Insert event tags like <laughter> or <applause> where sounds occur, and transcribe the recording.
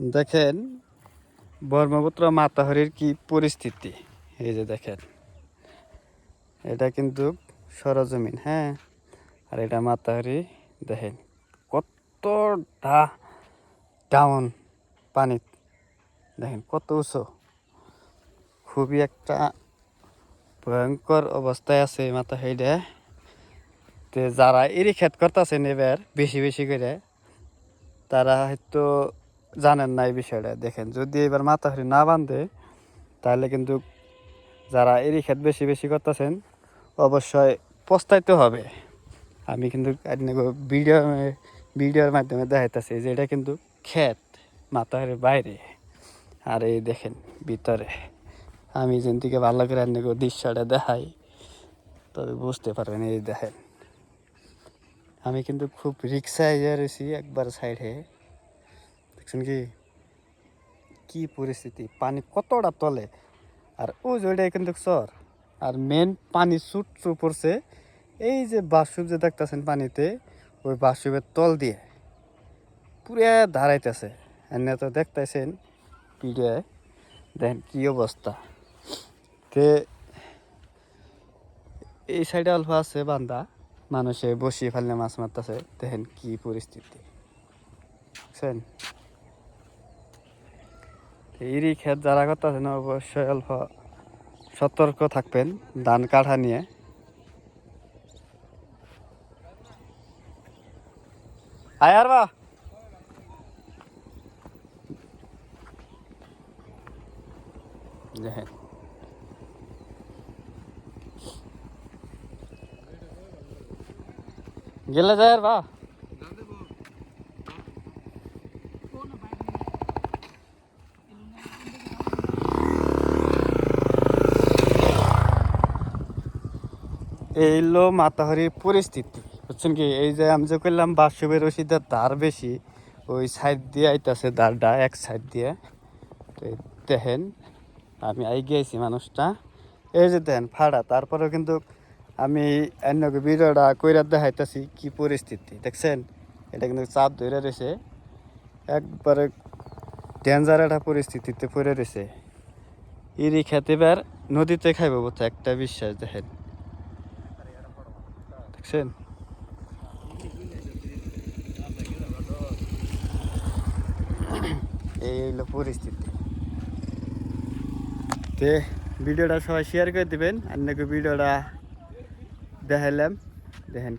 দেখেন, ব্রহ্মপুত্র মাতাহরির কি পরিস্থিতি? এই যে দেখেন, এটা কিন্তু সরজমিন হ্যাঁ? আর এটা মাতাহরি, দেখেন, কতটা ডাউন পানি, দেখেন, কত উঁচু। খুবই একটা ভয়ঙ্কর অবস্থায় আছে মাতাহরিটা। তে যারা এরি ক্ষেত করতেছেন এবার, বেশি বেশি করে, তারা হয়তো জানেন না এই বিষয়টা, দেখেন, যদি এবার মাথাহারি না বাঁধে তাহলে কিন্তু যারা এরি ক্ষেত বেশি বেশি করতেছেন, অবশ্যই পস্তাইতে হবে। আমি কিন্তু ভিডিও, ভিডিওর মাধ্যমে দেখাইতেছি যে এটা কিন্তু ক্ষেত মাথাহারির বাইরে। আর এই দেখেন, ভিতরে। আমি যেন থেকে ভালো করে আপনাকে দৃশ্যটা দেখাই, তবে বুঝতে পারবেন এই দেখেন। আমি কিন্তু খুব রিক্সায় ইয়ে রয়েছি একবার সাইডে। দেখছেন কি? কি পরিস্থিতি? পানি কতটা তলে? আর ও ওইটাই কিন্তু চর আর মেন পানি চু পড়ছে। এই যে বাসুব যে দেখতেছেন পানিতে, ওই বাসুবের তল দিয়ে পুরে দাঁড়াইতেছে। এনে তো দেখতেছেন ভিডিও দেখেন কি অবস্থা। তে এই সাইডে অল্প আছে বান্দা, মানুষে বসিয়ে ফেললে মাছ মারতেছে। দেখেন কি পরিস্থিতি। বুঝছেন? এরই ক্ষেত যারা করতেছেন অবশ্যই অল্প সতর্ক থাকবেন, ধান কাঠা নিয়ে। আয়ার বা গেলে যায় বা এই হলো মাতাহারির পরিস্থিতি। বুঝছেন কি? এই যে আমি যে করলাম বাসবের রশিদের দার বেশি, ওই সাইড দিয়ে আইতাছে দারটা এক সাইড দিয়ে। তো দেখেন, আমি আই গিয়েছি মানুষটা। এই যে দেখেন ফাড়া। তারপরেও কিন্তু আমি অন্যকে ভিডিওটা কইরা দেখাইতেছি কি পরিস্থিতি, দেখছেন? এটা কিন্তু চাপ ধরে রয়েছে একবারে ডেঞ্জার একটা পরিস্থিতিতে পড়ে রয়েছে ইরি খেতে এবার নদীতে খাইব বোধ একটা বিশ্বাস দেখেন। দেখছেন <coughs> এই হইল পরিস্থিতি। তে ভিডিওটা সবাই শেয়ার করে দিবেন আর নাকি ভিডিওটা দেখালাম দেখেন